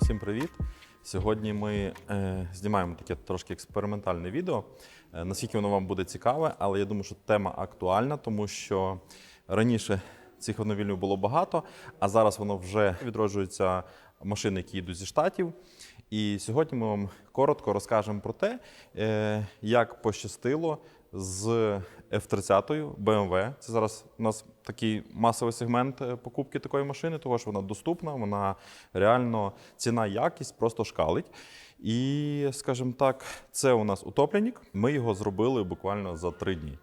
Всім привіт! Сьогодні ми е, знімаємо таке трошки експериментальне відео. Е, наскільки воно вам буде цікаве, але я думаю, що тема актуальна, тому що раніше цих автомобілів було багато, а зараз воно вже відроджуються машини, які йдуть зі штатів. І сьогодні ми вам коротко розкажемо про те, е, як пощастило з F30 BMW. Це зараз у нас такий масовий сегмент е, покупки такої машини, тому що вона доступна, вона реально ціна якість просто шкалить. І, скажімо так, це у нас утопленник. Ми його зробили буквально за три дні.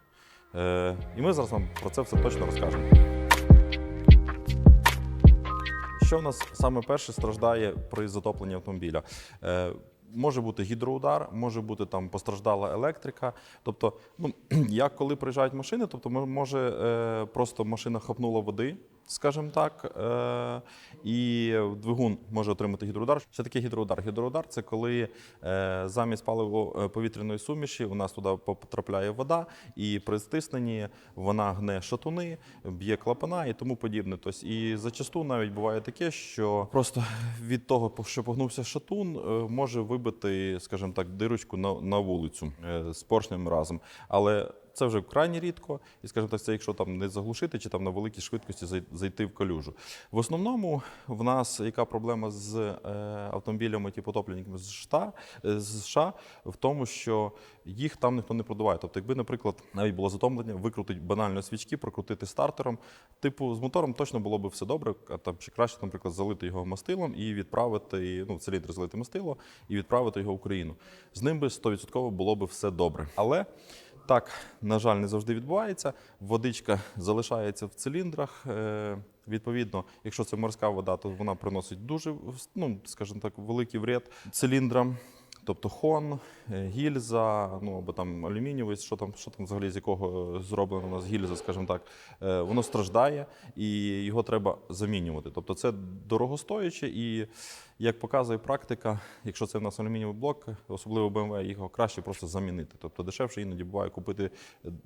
Е, І ми зараз вам про це все точно розкажемо. Що в нас саме перше страждає при затопленні автомобіля? Може бути гідроудар, може бути там постраждала електрика. Тобто, ну як коли приїжджають машини, тобто мо- може е, просто машина хапнула води, скажімо так, е, і двигун може отримати гідроудар. Що таке гідроудар? Гідроудар це коли е, замість паливо-повітряної суміші у нас туди потрапляє вода, і при стисненні вона гне шатуни, б'є клапана і тому подібне. Тобто, і зачасту навіть буває таке, що просто від того, що погнувся шатун, е, може вибити, скажімо так, дирочку на, на вулицю е, з поршнем разом. Але це вже крайні рідко, і скажімо так, це якщо там не заглушити чи там на великій швидкості зайти в калюжу. В основному в нас яка проблема з е, автомобілями типу топливниками з США, е, з США в тому, що їх там ніхто не продуває. Тобто, якби, наприклад, навіть було затомлення, викрутить банально свічки, прокрутити стартером. Типу, з мотором точно було б все добре, а там чи краще, наприклад, залити його мастилом і відправити, ну, циліндр залити мастило і відправити його в Україну. З ним би 100% було б все добре. Але так, на жаль, не завжди відбувається. Водичка залишається в циліндрах. Е, Відповідно, якщо це морська вода, то вона приносить дуже, ну, скажімо так, великий вред циліндрам. Тобто хон, е, гільза, ну або там алюмінієвий, що там, що там взагалі з якого зроблена у нас гільза, скажімо так, е, воно страждає і його треба замінювати. Тобто це дорогостояче і, як показує практика, якщо це в нас алюмінієвий блок, особливо BMW, його краще просто замінити. Тобто дешевше іноді буває купити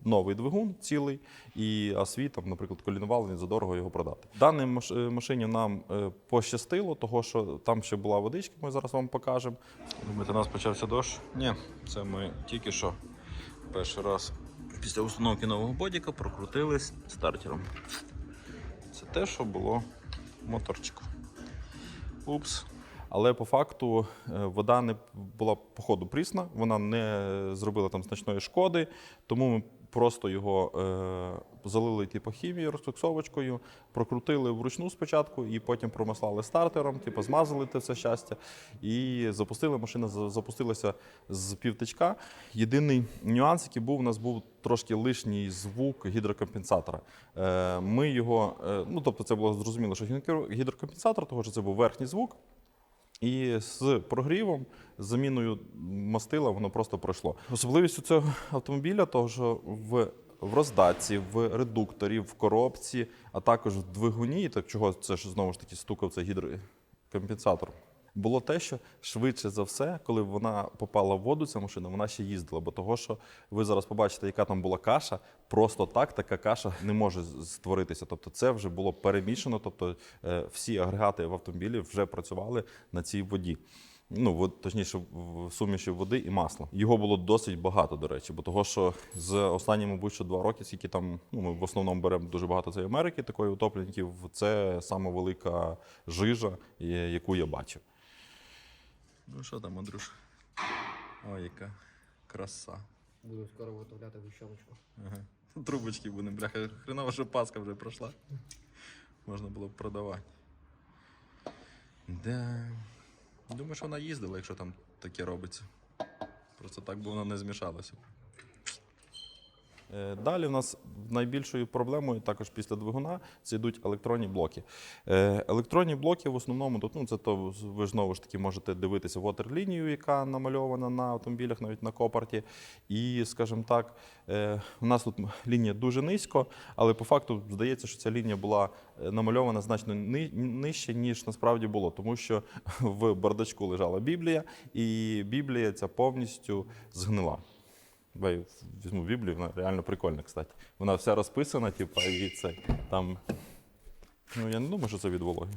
новий двигун цілий, і а свій, там, наприклад, колінвал, він задорого його продати. Даній е, машині нам е, пощастило, того що там ще була водичка, ми зараз вам покажемо. Думаєте, у нас почався дощ? Ні, це ми тільки що перший раз після установки нового бодіка прокрутились стартером. Це те, що було в. Упс. Але по факту е, вода не була по ходу прісна, вона не зробила там значної шкоди, тому ми просто його е, залили типу, хімією, розкоксовочкою, прокрутили вручну спочатку і потім промаслали стартером, типу, змазали те все щастя і запустили. Машина запустилася з півтичка. Єдиний нюанс, який був, у нас був трошки лишній звук гідрокомпенсатора. Е, Ми його, е, ну тобто, це було зрозуміло, що гідрокомпенсатор, того що це був верхній звук. І з прогрівом, з заміною мастила, воно просто пройшло. Особливістю цього автомобіля, того, що в, в роздатці, в редукторі, в коробці, а також в двигуні, так чого це ж знову ж таки стукав цей гідрокомпенсатор. Було те, що швидше за все, коли вона попала в воду, ця машина, вона ще їздила. Бо того, що ви зараз побачите, яка там була каша, просто так така каша не може створитися. Тобто, це вже було перемішано. Тобто, е, всі агрегати в автомобілі вже працювали на цій воді. Ну, точніше, в суміші води і масла. Його було досить багато, до речі, бо того, що з останні, мабуть, що два роки, скільки там, ну, ми в основному беремо дуже багато цієї Америки, такої утопленників, це сама велика жижа, яку я бачив. Ну що там, Андрюш? Ой, яка краса. Буду скоро виготовляти вищолочку. Ага. Трубочки будемо, бляха. Хренова, що паска вже пройшла. Можна було б продавати. Да. Думаю, що вона їздила, якщо там таке робиться. Просто так би воно не змішалося. Е, Далі в нас найбільшою проблемою також після двигуна це йдуть електронні блоки. Е, Електронні блоки в основному, ну, це то ви ж знову ж таки можете дивитися вотерлінію, яка намальована на автомобілях, навіть на копарті. І, скажімо так, е, у нас тут лінія дуже низько, але по факту здається, що ця лінія була е, намальована значно нижче, ніж насправді було, тому що в бардачку лежала Біблія, і Біблія ця повністю згнила. Я візьму Біблію, вона реально прикольна, кстати. Вона вся розписана, типа, і це там. Ну, я не думаю, що це від вологи.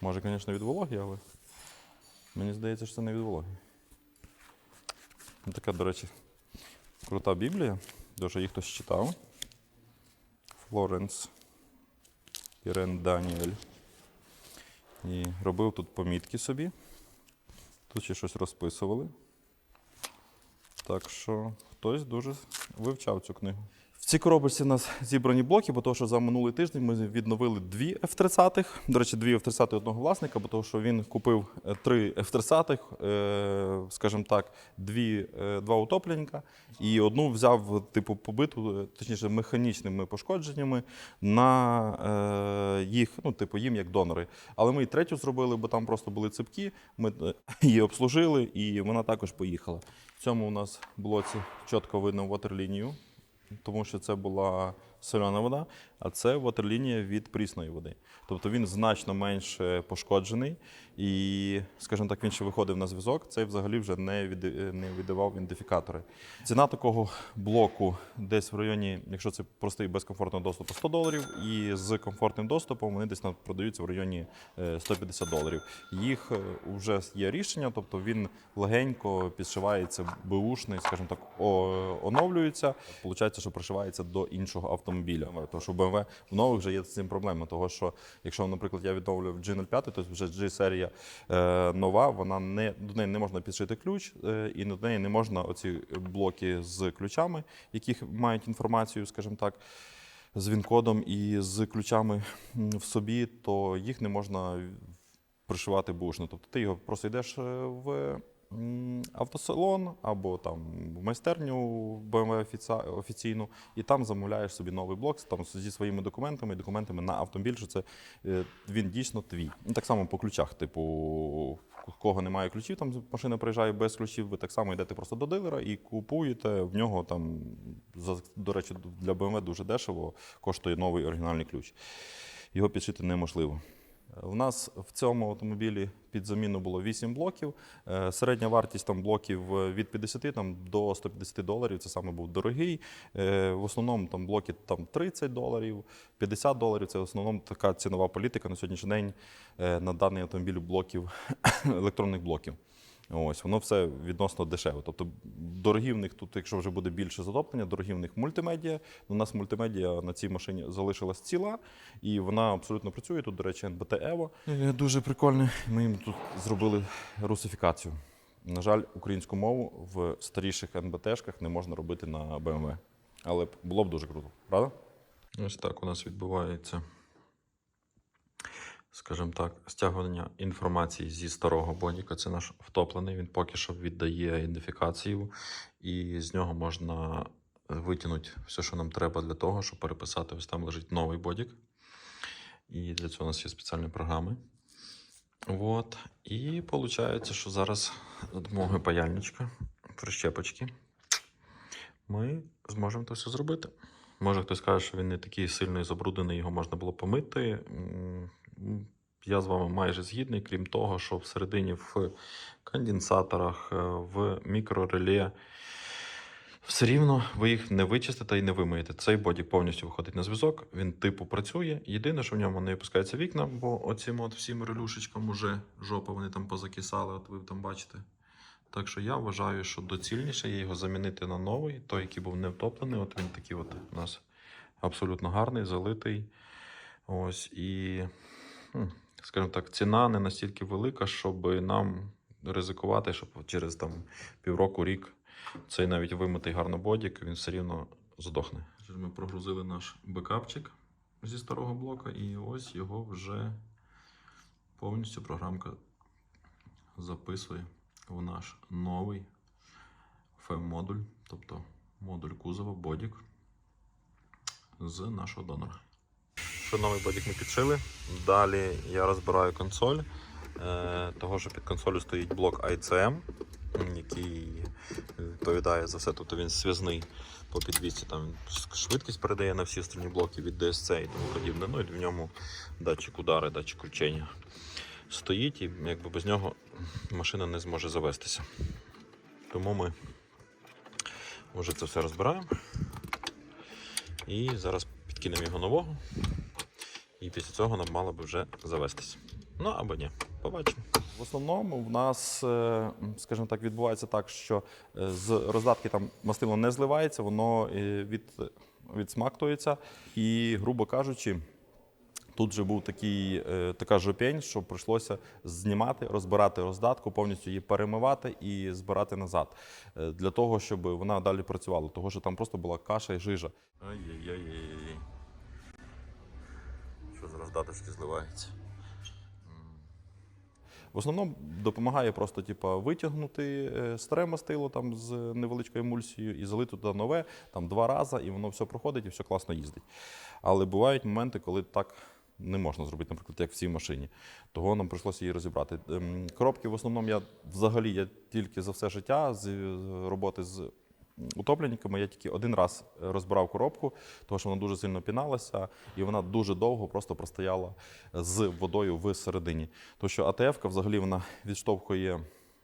Може, звісно, від вологи, але мені здається, що це не від вологи. Ну, Така, до речі, крута Біблія. Дуже її хтось читав. Флоренс Ірен Даніель. І робив тут помітки собі. Тут ще щось розписували. Так що хтось дуже вивчав цю книгу. В цій коробочці у нас зібрані блоки, бо того, що за минулий тиждень ми відновили дві F-30. До речі, дві F-30 одного власника, бо того, що він купив е, три F-30, е, скажімо так, дві, е, два утопленника, і одну взяв типу побиту, точніше, механічними пошкодженнями на їх, ну, типу, їм як донори. Але ми і третю зробили, бо там просто були ципки. Ми її обслужили, і вона також поїхала. В цьому у нас блоці чітко видно ватерлінію, тому що це була соляна вода, а це ватерлінія від прісної води. Тобто він значно менше пошкоджений, і, скажімо так, він ще виходив на зв'язок. Цей взагалі вже не, від, не віддавав ідентифікатори. Ціна такого блоку десь в районі, якщо це простий без комфортного доступу, 100 доларів, і з комфортним доступом вони десь продаються в районі е, 150 доларів. Їх вже є рішення, тобто він легенько підшивається, беушний, скажімо так, оновлюється. Получається, що пришивається до іншого автомобіля. Тому що BMW в нових вже є з цим проблема. Того, що якщо, наприклад, я відновлюю G05, то вже G-серія е, нова, вона не до неї не можна підшити ключ, е, і до неї не можна оці блоки з ключами, яких мають інформацію, скажімо так. З він-кодом і з ключами в собі, то їх не можна пришивати бушно. Тобто ти його просто йдеш е, в автосалон або там в майстерню BMW офіційну, і там замовляєш собі новий блок там зі своїми документами, документами на автомобіль, що це е, він дійсно твій. Ну, так само по ключах, типу, кого немає ключів, там машина приїжджає без ключів, ви так само йдете просто до дилера і купуєте в нього там, за, до речі, для BMW дуже дешево коштує новий оригінальний ключ. Його підшити неможливо. У нас в цьому автомобілі під заміну було 8 блоків. Е, Середня вартість там блоків е, від 50 там, до 150 доларів. Це саме був дорогий. Е, В основному там блоки там 30 доларів, 50 доларів. Це в основному така цінова політика на сьогоднішній день на даний автомобіль блоків електронних блоків. Ось воно все відносно дешеве. Тобто дорогі в них тут, якщо вже буде більше затоплення, дорогі в них мультимедіа. У нас мультимедіа на цій машині залишилась ціла, і вона абсолютно працює. Тут, до речі, NBT Evo. Е, Дуже прикольне. Ми їм тут зробили русифікацію. На жаль, українську мову в старіших НБТшках не можна робити на BMW. Але було б дуже круто, правда? Ось так у нас відбувається скажімо так, стягування інформації зі старого бодіка. Це наш втоплений. Він поки що віддає ідентифікацію, і з нього можна витягнути все, що нам треба для того, щоб переписати. Ось там лежить новий бодік. І для цього у нас є спеціальні програми. От. І виходить, що зараз за допомогою паяльничка, прищепочки, ми зможемо це все зробити. Може, хтось каже, що він не такий сильно забруднений, його можна було помити. М, Я з вами майже згідний, крім того, що всередині в конденсаторах, е, в мікрореле все рівно ви їх не вичистите і не вимиєте. Цей бодік повністю виходить на зв'язок, він типу працює. Єдине, що в ньому не опускаються вікна, бо оцим от всім релюшечкам уже жопа вони там позакисали, от ви там бачите. Так що я вважаю, що доцільніше є його замінити на новий, той, який був не втоплений. От він такий от у нас абсолютно гарний, залитий. Ось і, скажімо так, ціна не настільки велика, щоб нам ризикувати, щоб через там півроку, рік цей навіть вимитий гарно бодік, він все рівно здохне. Ми прогрузили наш бекапчик зі старого блока, і ось його вже повністю програмка записує в наш новий FEM-модуль, тобто модуль кузова бодік з нашого донора. Що новий бодік ми підшили. Далі я розбираю консоль. Е, того, що під консолью стоїть блок ICM, який відповідає за все. Тобто він зв'язний по підвісці, там швидкість передає на всі остальні блоки від DSC і тому подібне. Ну і в ньому датчик удари, датчик кручення стоїть, і якби без нього машина не зможе завестися. Тому ми Вже це все розбираємо. І зараз підкинемо його нового. І після цього нам мало би вже завестись. Ну або ні. Побачимо. В основному в нас, е, скажімо так, відбувається так, що е, з роздатки там мастило не зливається, воно е, від, відсмактується. І, грубо кажучи, тут вже був такий, така жопень, що прийшлося знімати, розбирати роздатку, повністю її перемивати і збирати назад. Для того, щоб вона далі працювала. Того, що там просто була каша і жижа. Ай-яй-яй. Що зливається? В основному допомагає просто типа, витягнути е, старе мастило там, з невеличкою емульсією і залити туди нове там, два рази, і воно все проходить і все класно їздить. Але бувають моменти, коли так не можна зробити, наприклад, як в цій машині. Того нам прийшлося її розібрати. Ем, Коробки в основному я взагалі я тільки за все життя з роботи з утопленниками я тільки один раз розбирав коробку, тому що вона дуже сильно піналася, і вона дуже довго просто простояла з водою всередині. Тому що АТФ взагалі вона відштовхує.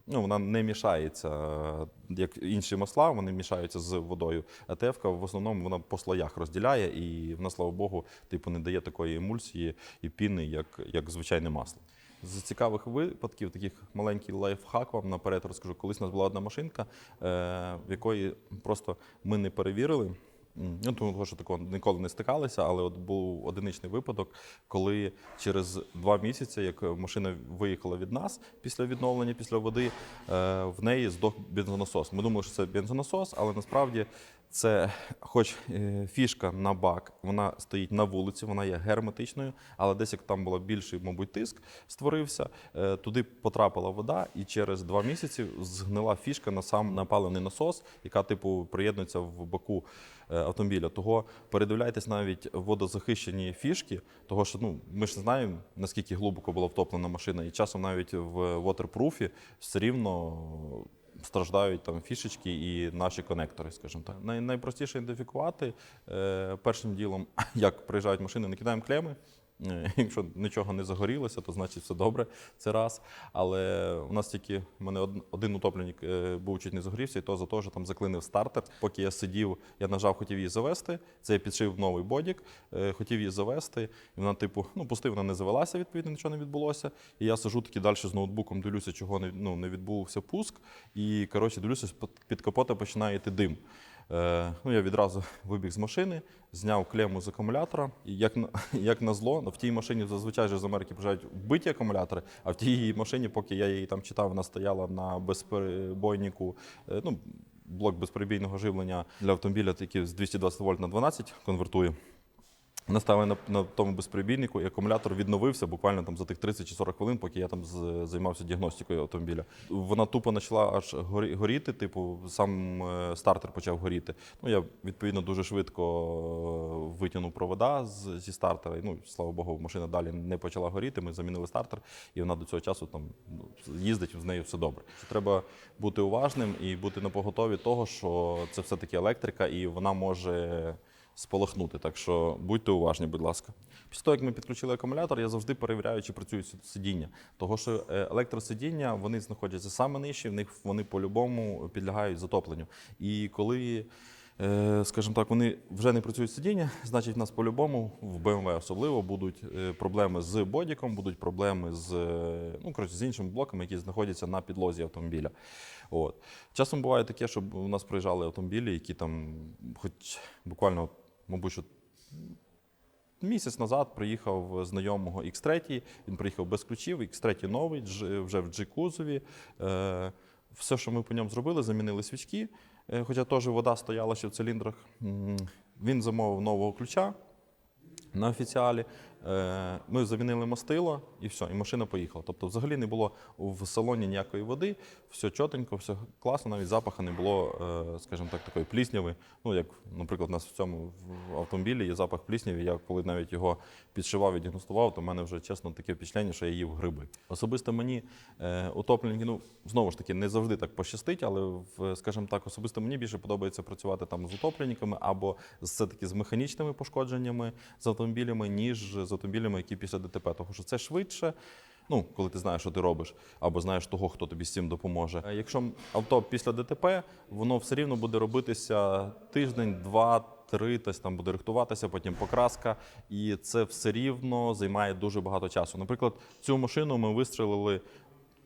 Ну, вона не мішається, е, як інші масла, вони мішаються з водою. АТФ в основному вона по слоях розділяє, і вона, слава Богу, типу, не дає такої емульсії і піни, як, як звичайне масло. З цікавих випадків, таких маленький лайфхак вам наперед розкажу. Колись у нас була одна машинка, е, в якої просто ми не перевірили. Ну, тому що такого ніколи не стикалися, але от був одиничний випадок, коли через два місяці, як машина виїхала від нас після відновлення, після води, е, в неї здох бензонасос. Ми думали, що це бензонасос, але насправді це, хоч е, фішка на бак, вона стоїть на вулиці, вона є герметичною, але десь як там було більший, мабуть, тиск створився, е, туди потрапила вода, і через два місяці згнила фішка на сам напалений насос, яка типу приєднується в боку е, автомобіля. Того передивляйтесь навіть водозахищені фішки, того що ну ми ж знаємо наскільки глибоко була втоплена машина, і часом навіть в вотерпруфі все рівно страждають там фішечки і наші конектори, скажімо так. Най, найпростіше ідентифікувати е, першим ділом, як приїжджають машини, не кидаємо клеми. Е, Якщо нічого не загорілося, то значить все добре. Це раз. Але у нас тільки в мене один утопленник е, був чуть не загорівся, і то за те, що там заклинив стартер. Поки я сидів, я нажав, хотів її завести. Це я підшив новий бодік, е, хотів її завести. І вона, типу, ну, пустив, вона не завелася, відповідно, нічого не відбулося. І я сижу таки далі з ноутбуком, дивлюся, чого не, ну, не відбувся пуск. І коротше, дивлюся, під капота починає йти дим. Е, ну, я відразу вибіг з машини, зняв клему з акумулятора. І як, на- зло, в тій машині зазвичай же з Америки приїжджають вбиті акумулятори, а в тій машині, поки я її там читав, вона стояла на безперебойнику. е, ну, блок безперебійного живлення для автомобіля, який з 220 вольт на 12 конвертує. Наставив на, на тому безперебійнику, і акумулятор відновився буквально там за тих 30 чи 40 хвилин, поки я там з- займався діагностикою автомобіля. Вона тупо почала аж горі, горіти, типу, сам е, стартер почав горіти. Ну, я відповідно дуже швидко е, витягнув провода з, зі стартера. І, ну, слава Богу, машина далі не почала горіти. Ми замінили стартер, і вона до цього часу там ну, їздить, з нею все добре. Треба бути уважним і бути на поготові того, що це все-таки електрика, і вона може сполохнути. Так що будьте уважні, будь ласка. Після того, як ми підключили акумулятор, я завжди перевіряю, чи працюють сидіння. Того, що е, електросидіння вони знаходяться саме нижче, в них вони по-любому підлягають затопленню. І коли, е, скажімо так, вони вже не працюють сидіння, значить, в нас по-любому, в BMW особливо, будуть е, проблеми з бодіком, будуть проблеми з, ну, коротше, з іншими блоками, які знаходяться на підлозі автомобіля. От. Часом буває таке, що у нас приїжджали автомобілі, які там, хоч буквально, мабуть, що місяць назад приїхав знайомого X3, він приїхав без ключів, X3 новий, вже в G-кузові. Е, Все, що ми по ньому зробили, замінили свічки, е, хоча теж вода стояла ще в циліндрах. Він замовив нового ключа на офіціалі. Е, Ми замінили мастило і все, і машина поїхала. Тобто, взагалі не було в салоні ніякої води, все чотенько, все класно, навіть запаху не було, е, скажімо так, такої плісняви. Ну, як, наприклад, у нас в цьому автомобілі є запах плісняви. Я коли навіть його підшивав і діагностував, то в мене вже чесно таке впечатлення, що я їв гриби. Особисто мені е, утопленники, ну знову ж таки, не завжди так пощастить, але скажімо так, особисто мені більше подобається працювати там з утопленниками або з все-таки з механічними пошкодженнями з автомобілями, ніж з автомобілями, які після ДТП. Тому що це швидше. Ну, коли ти знаєш, що ти робиш, або знаєш того, хто тобі з цим допоможе. Е, Якщо авто після ДТП, воно все рівно буде робитися тиждень, два, три, тобто там буде рихтуватися, потім покраска, і це все рівно займає дуже багато часу. Наприклад, цю машину ми вистрілили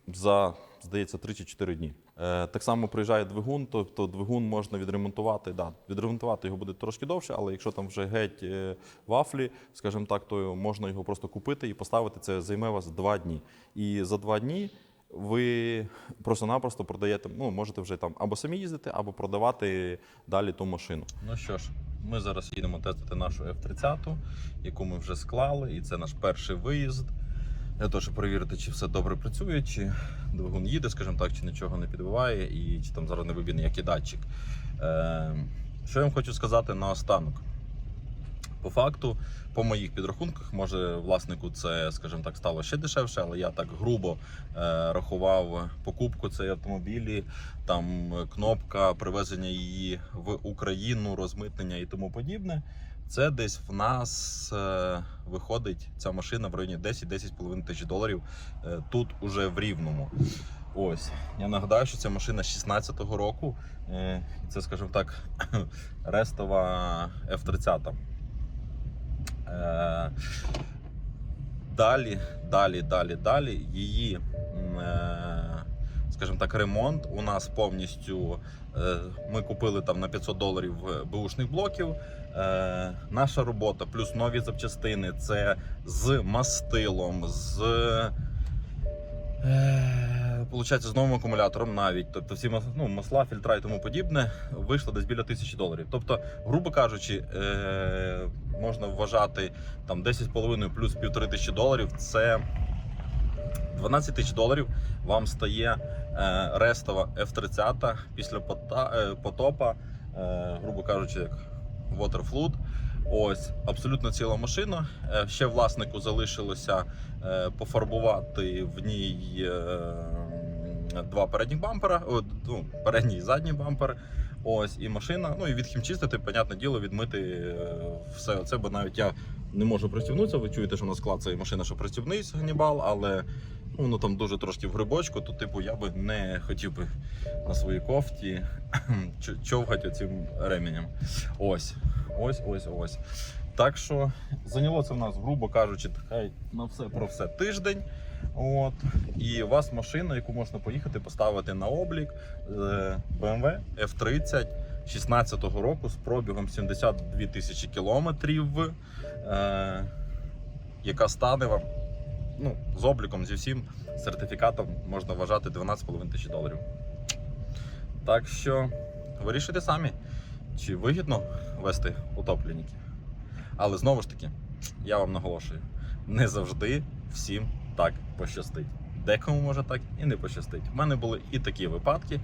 за, здається, 3 чи 4 дні. Е, так само приїжджає двигун, тобто двигун можна відремонтувати. Да, відремонтувати його буде трошки довше, але якщо там вже геть е, вафлі, скажімо так, то можна його просто купити і поставити. Це займе вас 2 дні. І за 2 дні ви просто-напросто продаєте, ну, можете вже там або самі їздити, або продавати далі ту машину. Ну що ж, ми зараз їдемо тестити нашу F30, яку ми вже склали, і це наш перший виїзд. Для того, щоб перевірити, чи все добре працює, чи двигун їде, скажімо так, чи нічого не підбиває, і чи там зараз не вибір ніякий датчик. Е, що я вам хочу сказати наостанок? По факту, по моїх підрахунках, може власнику це, скажімо так, стало ще дешевше, але я так грубо е, рахував покупку цієї автомобілі, там кнопка привезення її в Україну, розмитнення і тому подібне. Це десь в нас е, виходить ця машина в районі 10-10,5 тисяч доларів е, тут уже в рівному. Ось я нагадаю, що ця машина 16-го року. Е, це, скажімо так, рестова F30. Е, далі, далі, далі, далі її, е, скажімо так, ремонт у нас повністю. е, Ми купили там на 500 доларів е, бушних блоків. Е, Наша робота плюс нові запчастини це з мастилом, з. Получається, з новим акумулятором навіть. Тобто всі ну, масла, фільтра і тому подібне вийшло десь біля тисячі доларів. Тобто, грубо кажучи, е, можна вважати там 10,5 плюс півтори тисячі доларів. Це 12 тисяч доларів вам стає е, рестова F30 після е, потопа, е, грубо кажучи, як Waterflood. Ось абсолютно ціла машина. Ще власнику залишилося пофарбувати в ній два передніх бампера, ну, передній і задній бампер. Ось і машина. Ну і відхімчистити, понятне діло, відмити все це, бо навіть я не можу пристібнутися. Ви чуєте, що на склад цієї машини, що пристібнись Ганібал, але ну, воно там дуже трошки в грибочку, то типу я би не хотів би на своїй кофті чо- човгати оцим ременем. Ось, ось, ось, ось. Так що зайняло це в нас, грубо кажучи, хай на все про все тиждень. От. І у вас машина, яку можна поїхати, поставити на облік е, BMW F30 16-го року з пробігом 72 тисячі кілометрів, е, яка стане вам ну, з обліком, зі всім сертифікатом можна вважати 12,5 тисяч доларів. Так що вирішуйте самі, чи вигідно вести утопленники. Але знову ж таки, я вам наголошую, не завжди всім так пощастить. Декому може так і не пощастить. У мене були і такі випадки,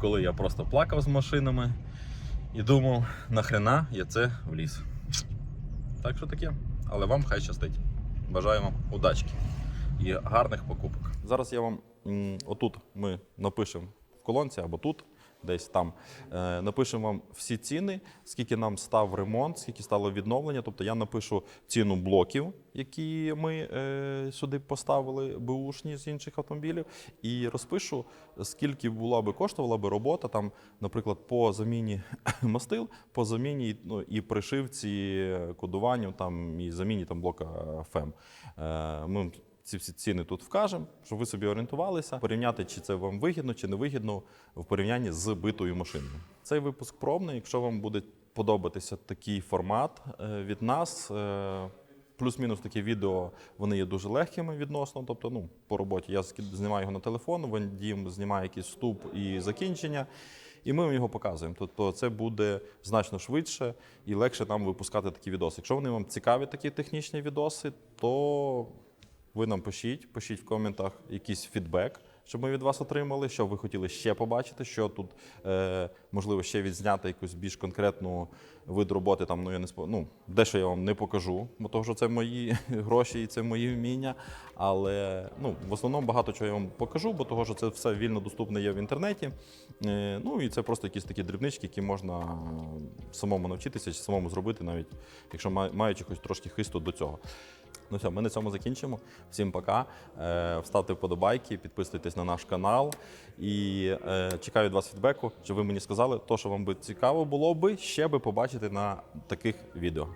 коли я просто плакав з машинами і думав, нахрена я це вліз. Так що таке. Але вам хай щастить. Бажаю вам удачки і гарних покупок. Зараз я вам отут ми напишемо в колонці або тут, десь там. Е, напишемо вам всі ціни, скільки нам став ремонт, скільки стало відновлення. Тобто я напишу ціну блоків, які ми е, сюди поставили, бушні з інших автомобілів, і розпишу, скільки була би коштувала би робота, там, наприклад, по заміні мастил, по заміні ну, і пришивці, кодуванню там, і заміні там, блока ФЕМ. Ми ці всі ціни тут вкажемо, щоб ви собі орієнтувалися, порівняти, чи це вам вигідно, чи не вигідно в порівнянні з битою машиною. Цей випуск пробний. Якщо вам буде подобатися такий формат е, від нас. е, Плюс-мінус такі відео вони є дуже легкими відносно. Тобто, ну по роботі я знімаю його на телефон, Вадім знімає якийсь вступ і закінчення, і ми вам його показуємо. Тобто, це буде значно швидше і легше нам випускати такі відоси. Якщо вони вам цікаві, такі технічні відоси, то ви нам пишіть, пишіть в коментах якийсь фідбек, щоб ми від вас отримали, що ви хотіли ще побачити, що тут е, можливо ще відзняти якусь більш конкретну вид роботи. Там ну я не спо... ну, дещо я вам не покажу, бо того, що це мої гроші і це мої вміння. Але ну, в основному багато чого я вам покажу, бо того, що це все вільно доступне є в інтернеті. Е, ну і це просто якісь такі дрібнички, які можна самому навчитися чи самому зробити, навіть якщо ма- маючи хоч трошки хисту до цього. Ну все, ми на цьому закінчимо. Всім пока. Е, Вставте вподобайки, підписуйтесь на наш канал і е, чекаю від вас фідбеку, що ви мені сказали, то, що вам би цікаво було би ще би побачити на таких відео.